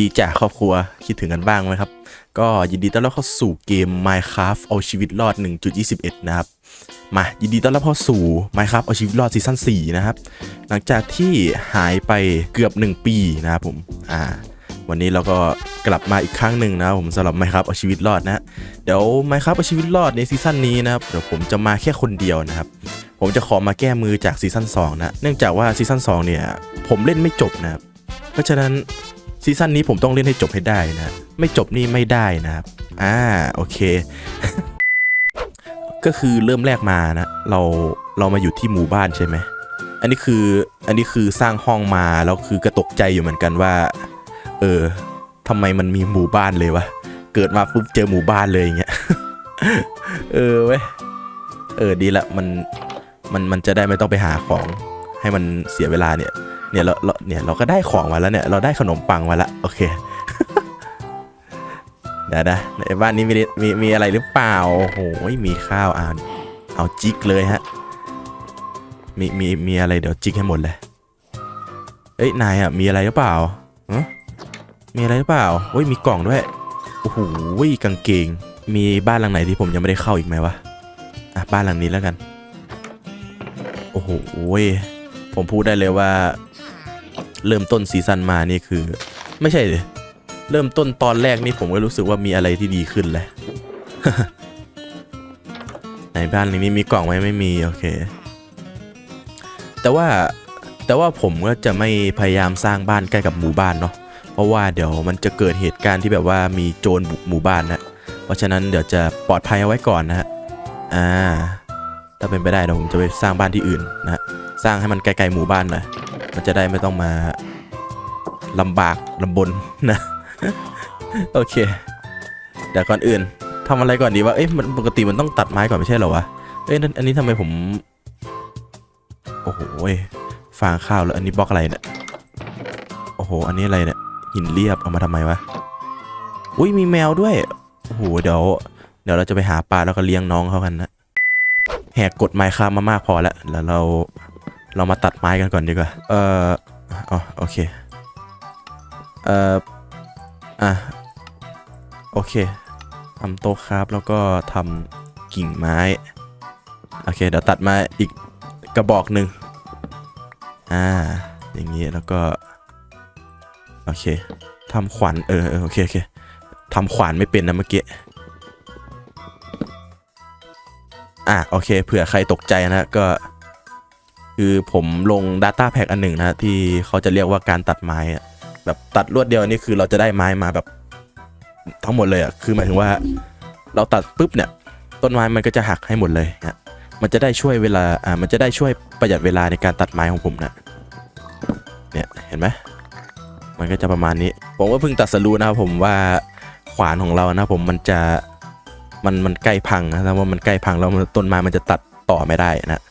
ดีจ้ะครอบครัวคิดถึงกันบ้างไหมครับ ก็ยินดีต้อนรับเข้าสู่เกม Minecraft เอาชีวิตรอด 1.21 นะครับ มายินดีต้อนรับเข้าสู่ Minecraft เอาชีวิตรอดซีซั่น4นะครับ หลังจากที่หายไปเกือบ 1 ปีนะครับผมอ่าวันนี้เราก็กลับมาอีกครั้งหนึ่งนะครับผมสำหรับ Minecraft เอาชีวิตรอดนะเดี๋ยว Minecraft เอาชีวิตรอดในซีซั่นนี้นะครับเดี๋ยวผมจะมาแค่คนเดียวนะครับ ผมจะขอมาแก้มือจากซีซั่น2นะเนื่องจากว่าซีซั่น2เนี่ยผมเล่นไม่จบนะครับเพราะฉะนั้น ซีซั่นนี้ผมต้องเล่นให้จบให้ได้นะ ไม่จบนี่ไม่ได้นะครับ อ่า โอเค ก็คือเริ่มแรกมานะ เราเรามาอยู่ที่หมู่บ้านใช่ไหม อันนี้คืออันนี้คือสร้างห้องมาแล้วคือกระตกใจอยู่เหมือนกันว่า เออทำไมมันมีหมู่บ้านเลยวะ เกิดมาปุ๊บเจอหมู่บ้านเลยอย่างเงี้ย เออเว้ย เออดีละมันมันมันจะได้ไม่ต้องไปหาของให้มันเสียเวลาเนี่ย เนี่ยเราเราเนี่ยเราก็ได้ของมาแล้วเนี่ยเราได้ขนมปังมาละโอเคเดี๋ยวนะในบ้านนี้มีมีมีอะไรหรือเปล่าโอ้โหมีข้าวอ่าเอาจิกเลยฮะมีมีมีอะไรเดี๋ยวจิกให้หมดเลยเอ้ยนายอะมีอะไรหรือเปล่าฮะมีอะไรหรือเปล่าเฮ้ยมีกล่องด้วยโอ้โหกางเกง มีบ้านหลังไหนที่ผมยังไม่ได้เข้าอีกไหมวะอะบ้านหลังนี้แล้วกันโอ้โหผมพูดได้เลยว่า เริ่มต้นซีซั่นมานี่คือ ไม่ใช่เลยเริ่มต้นตอนแรกนี่ผมก็รู้สึกว่ามีอะไรที่ดีขึ้นเลยในบ้านนี้มีกล่องไหมไม่มีโอเค แต่ว่าแต่ว่าผมก็จะไม่พยายามสร้างบ้านใกล้กับหมู่บ้านเนาะเพราะว่าเดี๋ยวมันจะเกิดเหตุการณ์ที่แบบว่ามีโจรบุกหมู่บ้านนะเพราะฉะนั้นเดี๋ยวจะปลอดภัยเอาไว้ก่อนนะฮะอ่าถ้าเป็นไปได้เดี๋ยวผมจะไปสร้างบ้านที่อื่นนะฮะสร้างให้มันไกลๆหมู่บ้านหน่อย มันจะได้ไม่ต้องมาลำบากลำบนนะ โอเค เดี๋ยวก่อนอื่นทำอะไรก่อนดีวะ เอ๊ะมันปกติมันต้องตัดไม้ก่อนไม่ใช่เหรอวะ เอ้ยนั่นอันนี้ทำไมผม โอ้โหฟางข้าวแล้วอันนี้บล็อกอะไรเนี่ย โอ้โห อันนี้อะไรเนี่ยหินเรียบเอามาทำไมวะ อุ้ยมีแมวด้วย โอ้โหเดี๋ยวเดี๋ยวเราจะไปหาปลาแล้วก็เลี้ยงน้องเขากันนะแหกกฎไม้ค้ามา มากพอแล้วแล้วเรา เรามาตัดไม้กันก่อนดีกว่า เอ่ออ๋อโอเค เอ่อ อะ โอเคทำโต๊ะครับแล้วก็ทำกิ่งไม้ โอเค เดี๋ยวตัดมาอีกกระบอกหนึ่งอ่า อย่างนี้แล้วก็ โอเคทำขวานเออเออโอเคโอเคทำขวานไม่เป็นนะเมื่อกี้ อะโอเคเผื่อใครตกใจนะก็ คือผมลง Data Pack อันหนึ่งนะที่เขาจะเรียกว่าการตัดไม้แบบตัดรวดเดียวนี่คือเราจะได้ไม้มาแบบทั้งหมดเลยอะคือหมายถึงว่า เราตัดปุ๊บเนี่ยต้นไม้มันก็จะหักให้หมดเลยนะมันจะได้ช่วยเวลาอ่ามันจะได้ช่วยประหยัดเวลาในการตัดไม้ของผมนะเนี่ยเห็นไหมมันก็จะประมาณนี้ ผมก็เพิ่งตัดสรู้นะครับผมว่าขวานของเรานะผมมันจะมันมันใกล้พังนะว่ามันใกล้พังแล้วต้นไม้มันจะตัดต่อไม่ได้นะ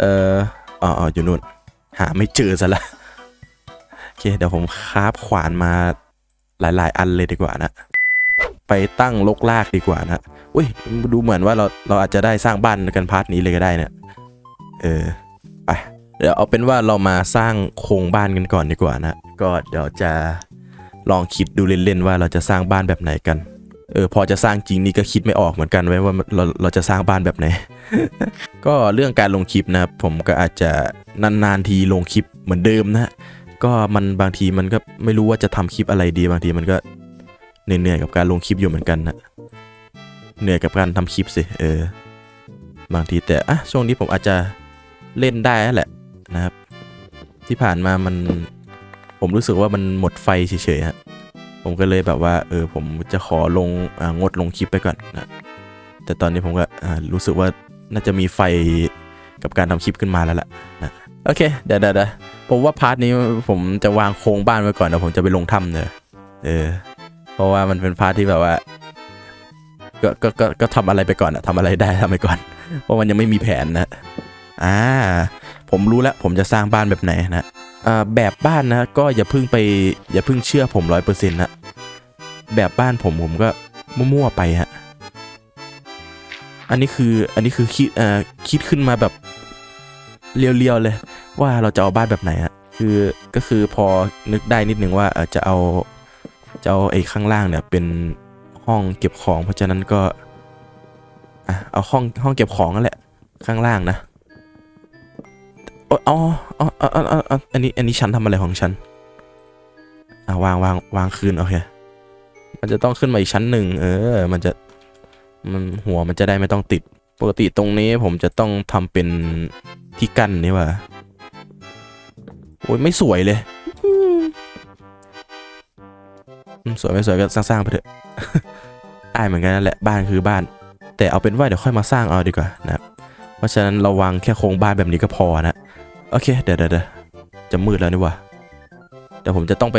เอออ๋ออยู่นู่น หาไม่เจอซะละโอเคเดี๋ยวผมคาบขวานมาหลาย ๆ อันเลยดีกว่านะ ไปตั้งลกลากดีกว่านะอุ้ยดูเหมือนว่าเราเราอาจจะได้สร้างบ้านกันพาร์ทนี้เลยก็ได้เนะี่ยเออไปเดี๋ยวเอาเป็นว่าเรามาสร้างโครงบ้านกันก่อนดีกว่านะ ก็เดี๋ยวจะลองคิดดูเล่น ๆ ว่าเราจะสร้างบ้านแบบไหนกัน เออพอจะสร้างจริงนี่ก็คิดไม่ออกเหมือนกันไว้ว่าเราเราจะสร้างบ้านแบบไหน ก็เรื่องการลงคลิปนะครับผมก็อาจจะนานๆทีลงคลิปเหมือนเดิมนะก็มันบางทีมันก็ไม่รู้ว่าจะทำคลิปอะไรดีบางทีมันก็เหนื่อยๆกับการลงคลิปอยู่เหมือนกันนะเหนื่อยกับการทำคลิปสิเออบางทีแต่อะช่วงนี้ผมอาจจะเล่นได้แหละนะครับ ที่ผ่านมามันผมรู้สึกว่ามันหมดไฟเฉยๆฮะ ผมก็เลยแบบว่าเออผมจะขอลงองดลงคลิปไปก่อนนะแต่ตอนนี้ผมก็รู้สึกว่าน่าจะมีไฟกับการทำคลิปขึ้นมาแล้วล่ะนะโอเคเดี๋ยวเดี๋ยวผมว่าพาร์ทนี้ผมจะวางโครงบ้านไว้ก่อนแล้วผมจะไปลงถ้ำเนอะเออ เพราะว่ามันเป็นพาร์ทที่แบบว่า ก็ก็ก็ก็ทำอะไรไปก่อนอะทำอะไรได้ทำไปก่อน เพราะมันยังไม่มีแผนนะอ่าผมรู้แล้วผมจะสร้างบ้านแบบไหนนะ แบบบ้านนะก็อย่าเพิ่งไปอย่าเพิ่งเชื่อผมร้อยเปอร์เซ็นต์นะแบบบ้านผมผมก็มั่วๆไปฮะอันนี้คืออันนี้คือคิดเอ่อคิดขึ้นมาแบบเรียวๆเลย ว่าเราจะเอาบ้านแบบไหนฮะคือก็คือพอนึกได้นิดนึงว่าอจะเอาจะเอาไอ้ข้างล่างเนี่ยเป็นห้องเก็บของ เพราะฉะนั้นก็อะเอาห้องห้องเก็บของนั่นแหละข้างล่างนะ อ๋ออ๋ออ๋ออ๋ออันนี้ อันนี้ฉันทำอะไรของฉัน อะวางวางวางคืนโอเค มันจะต้องขึ้นมาอีกชั้นหนึ่ง เออ มันจะ มันหัวมันจะได้ไม่ต้องติด ปกติตรงนี้ผมจะต้องทำเป็นที่กั้นนี่ว่าโอ้ยไม่สวยเลยสวยไม่สวยก็สร้างๆไปเถอะได้เหมือนกันนั่นแหละ บ้านคือบ้าน แต่เอาเป็นว่าเดี๋ยวค่อยมาสร้างเอาดีกว่านะครับ เพราะฉะนั้นเราวางแค่โครงบ้านแบบนี้ก็พอนะ โอเค เดี๋ยวเดี๋ยวเดะจะมืดแล้วนี่ว่าเดี๋ยวผมจะต้องไป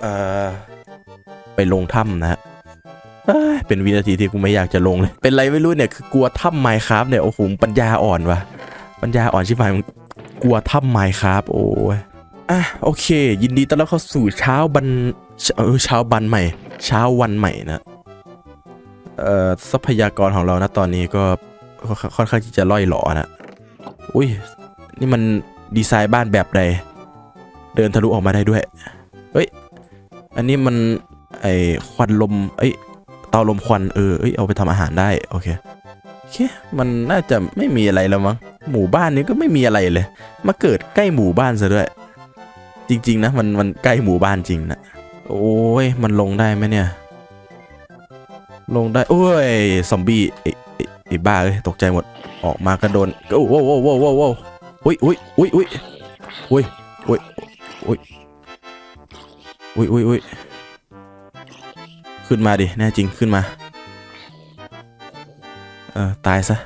เอ่อ ไปลงถ้ำนะฮะเป็นวินาทีที่กูไม่อยากจะลงเลย เป็นไรไม่รู้เนี่ยคือกลัวถ้ำไมค์ครับเนี่ยโอ้โหปัญญาอ่อนวะปัญญาอ่อนชิบหายมึงกลัวถ้ำไมค์ครับโอ้ยอะโอเค ยินดีต้อนรับเข้าสู่เช้าบันเออเช้าบันใหม่ เช้าวันใหม่นะเอ่อทรัพยากรของเรานะตอนนี้ก็ค่อนค่อนข้างที่จะล่อยหลอนะอุ้ย นี่มันดีไซน์บ้านแบบใด เดินทะลุออกมาได้ด้วยเฮ้ย อันนี้มันไอควันลม เอ้ย เตาลมควัน เออ เอ้ย เอาไปทำอาหารได้ โอเค โอเค มันน่าจะไม่มีอะไรแล้วมั้ง หมู่บ้านนี้ก็ไม่มีอะไรเลย มาเกิดใกล้หมู่บ้านซะด้วย จริง ๆ นะ มัน มันใกล้หมู่บ้านจริงนะ โอ้ย มันลงได้ไหมเนี่ย ลงได้ โอ้ย ซอมบี้ไอ้ไอ้บ้าเอ้ย ตกใจหมด ออกมากระโดน โอ้โหโอ้โหโอ้โหโอุ้ยอุ้ยอุ้ยอุ้ยอุ้ยอุ้ยอุ้ยอุ้ยอุ้ยอุ้ยขึ้นมาดิแน่จริงขึ้นมา เออตายซะ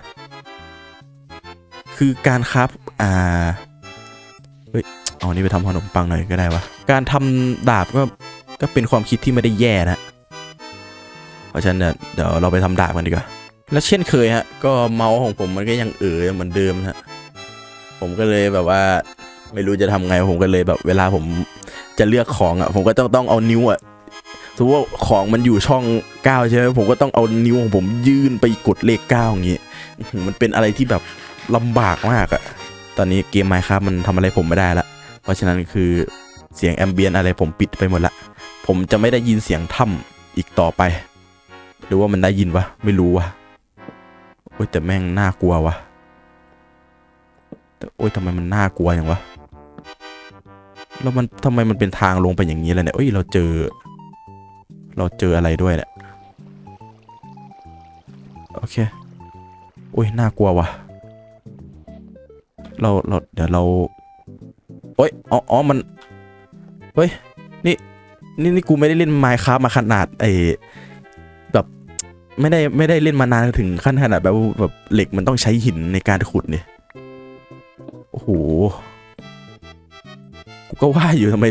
คือการครับอ่า เฮ้ย เอานี่ไปทำขนมปังหน่อยก็ได้วะ การทำดาบก็ ก็เป็นความคิดที่ไม่ได้แย่นะ เพราะฉะนั้นเดี๋ยวเดี๋ยวเราไปทำดาบกันดีกว่า และเช่นเคยฮะ ก็เมาส์ของผมมันก็ยังเอ๋อเหมือนเดิมฮะ ผมก็เลยแบบว่า ไม่รู้จะทำไงผมก็เลยแบบ เวลาผมจะเลือกของอะ ผมก็ต้องต้องเอานิ้วอะถือว่าของมันอยู่ช่องเก้าใช่ไหมผมก็ต้องเอานิ้วของผมยื่นไปกดเลขเก้าอย่างงี้มันเป็นอะไรที่แบบลำบากมากอะ ตอนนี้เกมไมค์ครับมันทำอะไรผมไม่ได้ละ เพราะฉะนั้นคือเสียงแอมเบียนอะไรผมปิดไปหมดละ ผมจะไม่ได้ยินเสียงถ้ำอีกต่อไป หรือว่ามันได้ยินวะ ไม่รู้วะโอ้ยแต่แม่งน่ากลัววะ แต่โอ้ยทำไมมันน่ากลัวอย่างวะแล้วมันทำไมมันเป็นทางลงไปอย่างนี้เลยเนี่ยเอ้ยเราเจอ เราเจออะไรด้วยเนี่ยโอเคโอ้ยน่ากลัววะเราเราเดี๋ยวเราโอ้ยอ๋ออ๋อมันเฮ้ยนี่นี่นี่กูไม่ได้เล่นไมค์ค a f t มาขนาดไอแบบไม่ได้ไม่ได้เล่นมานานถึงขั้นขนาดแบบแบบเหล็กมันต้องใช้หินในการขุดเนี่ย หกูก็ว่าอยู่ทำไม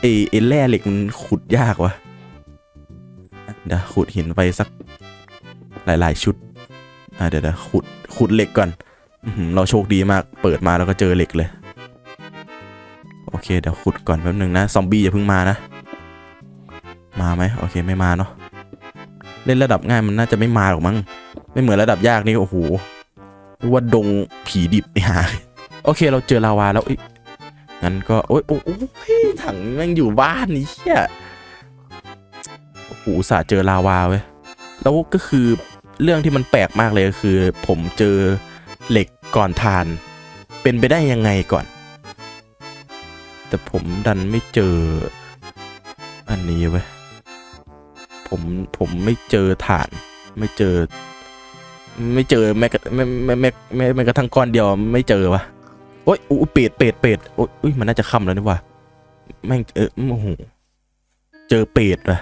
ไอ้ไอ้แร่เหล็กมันขุดยากวะเดี๋ยวขุดหินไปสักหลาย ๆ ชุด อะเดี๋ยวเดี๋ยวขุดขุดเหล็กก่อนเราโชคดีมากเปิดมาแล้วก็เจอเหล็กเลย โอเคเดี๋ยวขุดก่อนแป๊บหนึ่งนะ ซอมบี้อย่าเพิ่งมานะ มาไหมโอเคไม่มาเนาะเล่นระดับง่ายมันน่าจะไม่มาหรอกมั้งไม่เหมือนระดับยากนี่โอ้โหว่าดงผีดิบไอ้ห่า โอเคเราเจอลาวาแล้วอ้ยงั้นก็โอ๊ยโอ้ยถังแม่งอยู่บ้านนี่เชี่ยโอ้โหอุตสาเจอลาวาเว้ยแล้วก็คือเรื่องที่มันแปลกมากเลยก็คือ ผมเจอเหล็กก่อนทาน เป็นไปได้ยังไงก่อน แต่ผมดันไม่เจอ อันนี้เว้ยผมผมไม่เจอฐาน ไม่เจอ ไม่เจอแม้แม้แม้แม้แม้แม้กระทั่งก้อนเดียวไม่เจอวะ โอ๊ยอู้เป็ดเป็ดเป็ดโอ๊ยมันน่าจะค่ำแล้วนี่ว่าแม่งเออโอ้โหเจอเป็ดว่ะ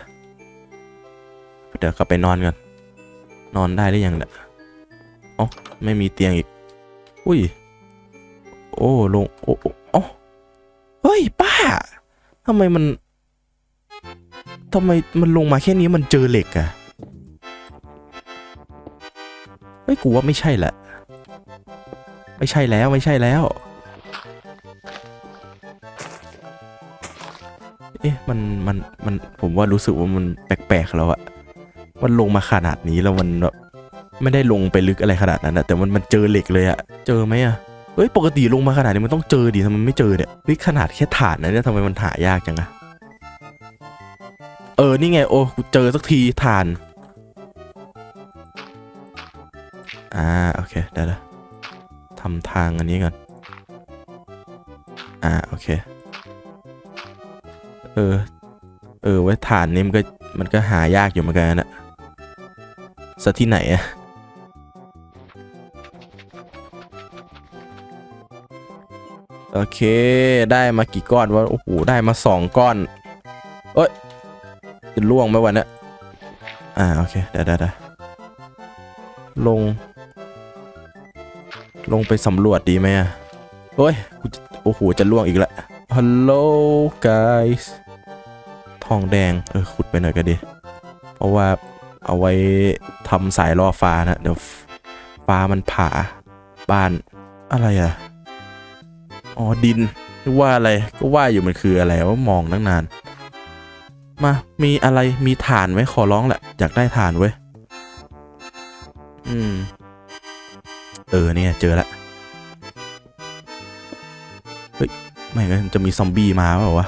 เดี๋ยวกลับไปนอนกันนอนได้หรือยังเนี่ยอ๋อไม่มีเตียงอีก อุ้ย โอ้ลงโอ้โอ้อ๋อเฮ้ยป้าทำไมมันทำไมมันลงมาแค่นี้มันเจอเหล็กอะเฮ้ยกูว่าไม่ใช่แหละ ไม่ใช่แล้วไม่ใช่แล้ว เอ๊ะมันมันมันผมว่ารู้สึกว่ามันแปลกๆแล้วอะมันลงมาขนาดนี้แล้วมันแบบไม่ได้ลงไปลึกอะไรขนาดนั้นอะแต่มันมันเจอเหล็กเลยอะเจอไหมอะเฮ้ยปกติลงมาขนาดนี้มันต้องเจอดิทำไมไม่เจอเนี่ยเฮ้ยขนาดแค่ฐานนะเนี่ยทำไมมันหายากจังอะเออนี่ไงโอ้เจอสักทีฐานอ่าโอเคได้แล้วทำทางอันนี้ก่อนอ่าโอเค เออ เออไว้ฐานนี่มันก็มันก็หายากอยู่เหมือนกันนะซะที่ไหนอะโอเค ได้มากี่ก้อนวะ โอ้โห ได้มาสองก้อน เอ้ย จะล่วงไหมวันนี้อ่า โอเคได้ได้ได้ลง ลงไปสำรวจดีไหมอะเฮ้ยกูจะโอ้โห จะล่วงอีกแล้วฮัลโหล guys ทองแดง เออขุดไปหน่อยก็ดี เพราะว่าเอาไว้ทำสายล่อฟ้านะ เดี๋ยวฟ้ามันผ่าบ้านอะไรอะอ๋อดินนึกว่าอะไรก็ว่าอยู่มันคืออะไรว่ามองตั้งนาน มา มีอะไรมีฐานไว้ขอร้องแหละอยากได้ฐานไว้อืม เออเนี่ยเจอละเฮ้ยไม่งั้นจะมีซอมบี้มาเปล่าวะ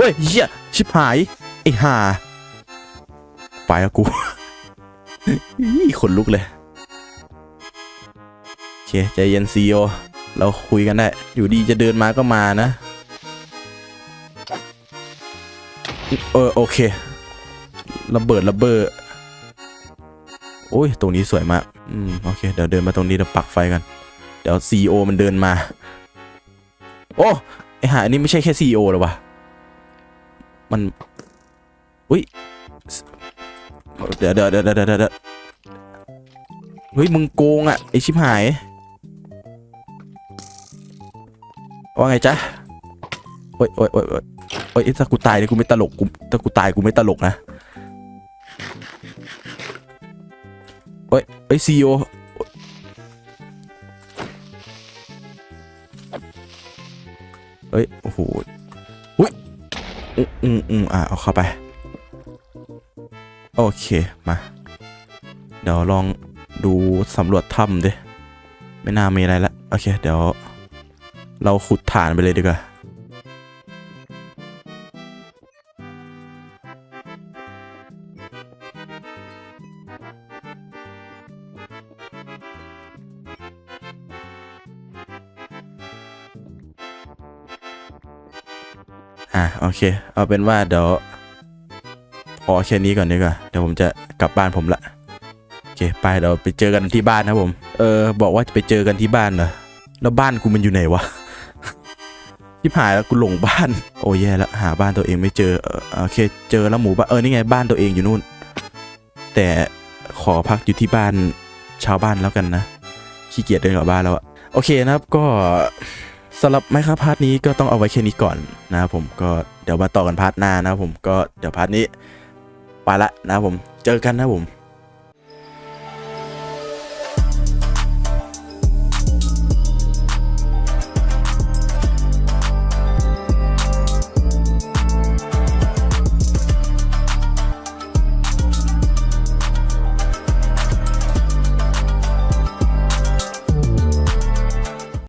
อ้ยเหี้ยชิบหายไอ้ห่าไปแล้วกูอีขนลุกเลยโอเคใจเย็นซีโอเราคุยกันได้ อยู่ดีจะเดินมาก็มานะ เออ โอเคระเบิดระเบิดโอ้ย ตรงนี้สวยมาก อืม โอเค เดี๋ยวเดินมาตรงนี้เดี๋ยวปักไฟกัน เดี๋ยวซีโอมันเดินมา โอ้ไอหาอันนี้ไม่ใช่แค่ซีโอหรอวะ มันอุ้ยเดี๋ยวเดี๋ยวเดี๋ยวเดี๋ยวเดี๋ยวเฮ้ยมึงโกงอะไอชิบหายว่าไงจ๊ะโอ้ยโอ้ยโอ้ยโอ้ยโอ้ยถ้ากูตายเนี่ยกูไม่ตลกกูถ้ากูตายกูไม่ตลกนะโอ้ยเอ้ยซีโอ อืมอืมอะเอาเข้าไป โอเค มา เดี๋ยวลองดูสำรวจถ้ำดิไม่น่ามีอะไรละ โอเค เดี๋ยว เราขุดฐานไปเลยดีกว่า เค เอาเป็นว่าเดี๋ยวพอแค่นี้ก่อนดีกว่าเดี๋ยวผมจะกลับบ้านผมละโอเคไปเดี๋ยวไปเจอกันที่บ้านนะผมเออบอกว่าจะไปเจอกันที่บ้านเหรอแล้วบ้านกูมันอยู่ไหนวะชิบหายแล้วกูหลงบ้าน โอ้แย่แล้วหาบ้านตัวเองไม่เจอโอเคเจอแล้วหมู่บ้านเออนี่ไงบ้านตัวเองอยู่นู่น แต่ขอพักอยู่ที่บ้านชาวบ้านแล้วกันนะขี้เกียจเดินกลับบ้านแล้วอะโอเคนะครับก็สำหรับไมครับพาร์ทนี้ก็ต้องเอาไว้แค่นี้ก่อนนะครับผมก็ ดี๋ยวมาต่อกันพาร์ทหน้านะผมก็เดี๋ยวพาร์ทนี้ไปละนะผมเจอกันนะผม